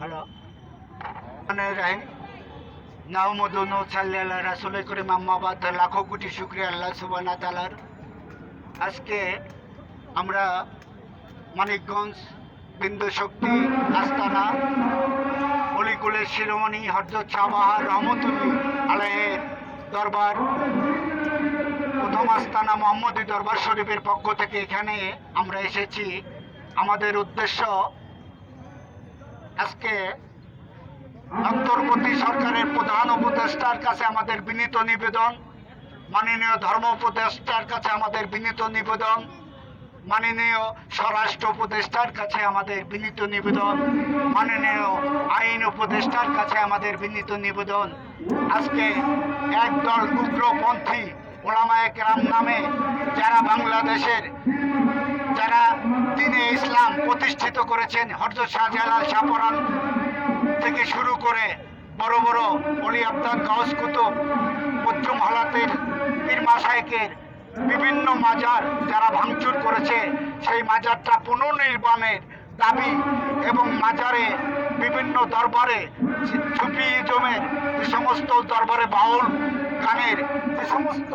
Hello রাহিম নাহমদু রাসুল করে মাম্মাবাদ লাখো আল্লাহ আজকে আমরা মানিকগঞ্জ বিন্দু শক্তি আস্তানা, অলিকুলের শিরোমণি হরজত শাহবাহার রহমতুল্লি আলাহের দরবার, প্রথম আস্তানা মোহাম্মদী দরবার শরীফের পক্ষ থেকে এখানে আমরা এসেছি। আমাদের উদ্দেশ্য আজকে অন্তর্বর্তী সরকারের প্রধান উপদেষ্টার কাছে আমাদের বিনীত নিবেদন, মাননীয় ধর্ম উপদেষ্টার কাছে আমাদের বিনীত নিবেদন, মাননীয় স্বরাষ্ট্র উপদেষ্টার কাছে আমাদের বিনীত নিবেদন, মাননীয় আইন উপদেষ্টার কাছে আমাদের বিনীত নিবেদন। আজকে একদল উগ্রপন্থী ওলামায়ে কেরাম নামে যারা বাংলাদেশের ইসলাম প্রতিষ্ঠিত করেছেন হরজত শাহজালাল শাহপরান থেকে শুরু করে বড় বড় অলি আবদার, গাউস কুতুব পশ্চিম হালাতের, পীর মাসাইকের বিভিন্ন মাজার যারা ভাঙচুর করেছে, সেই মাজারটা পুনর্নির্মাণের দাবি এবং মাজারে বিভিন্ন দরবারে ছুপি জমের যে সমস্ত দরবারে বাউল গানের যে সমস্ত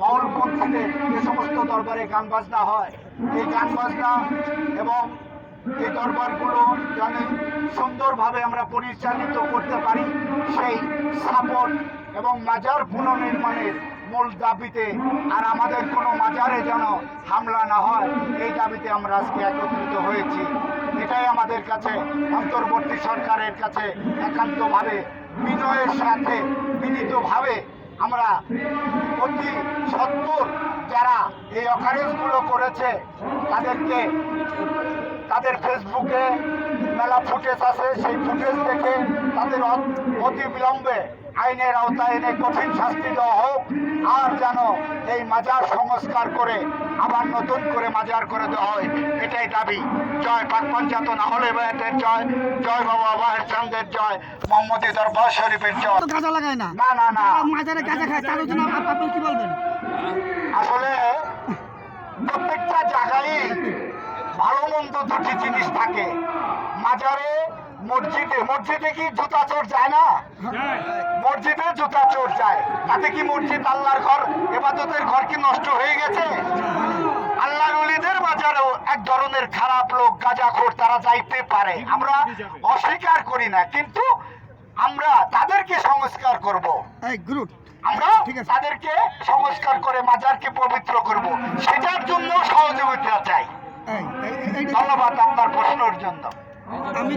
বাউল পন্থীদের যে সমস্ত দরবারে গান বাজনা হয় এই গান বাজনা এবং এই দরবারগুলো যেন সুন্দরভাবে আমরা পরিচালিত করতে পারি, সেই সাপোর্ট এবং মাজার পুনর্নির্মাণের মূল দাবিতে আর আমাদের কোনো মাজারে যেন হামলা না হয়, এই দাবিতে আমরা আজকে একত্রিত হয়েছি। এটাই আমাদের কাছে, অন্তর্বর্তী সরকারের কাছে একান্তভাবে বিনয়ের সাথে বিনীতভাবে আমরা অতি যারা এই অকারেন্সগুলো করেছে তাদেরকে তাদের ফেসবুকে মেলা ফুটেজ আছে সেই ফুটেজ থেকে তাদের অতি বিলম্বে আইনের আওতায় এনে কঠিন শাস্তি দেওয়া হোক আর যেন এই মাজার সংস্কার করে আবার নতুন করে মাজার করে দেওয়া হয় এটাই দাবি। জয় পাক পঞ্চায়েত আহলে বায়াতের জয় জয় বাবা বাহের চান্দের জয় মোহাম্মদী দরবার শরীফের জয়। গাঁজা লাগায় না? না না না। মাজারে গাঁজা খায় তার জন্য আপনি কি বলবেন? আসলে প্রত্যেকটা জায়গায় মন্দ দুটি জিনিস থাকে। মাজারে মসজিদে মসজিদে কি জুতা চোর যায় না? মসজিদে জুতা চোর যায়। তাতে কি মসজিদ আল্লাহর ঘর? এবাদতের ঘর কি নষ্ট হয়ে গেছে? আল্লাহর অলিদের বাজারেও এক ধরনের খারাপ লোক গাঁজাখোর তারা যাইতে পারে। আমরা অস্বীকার করি না কিন্তু আমরা তাদেরকে সংস্কার করব। আমরা তাদেরকে সংস্কার করে মাজারকে পবিত্র করব। সেটার জন্য সহযোগিতা চাই। আপনার প্রশ্নের জন্য। আমি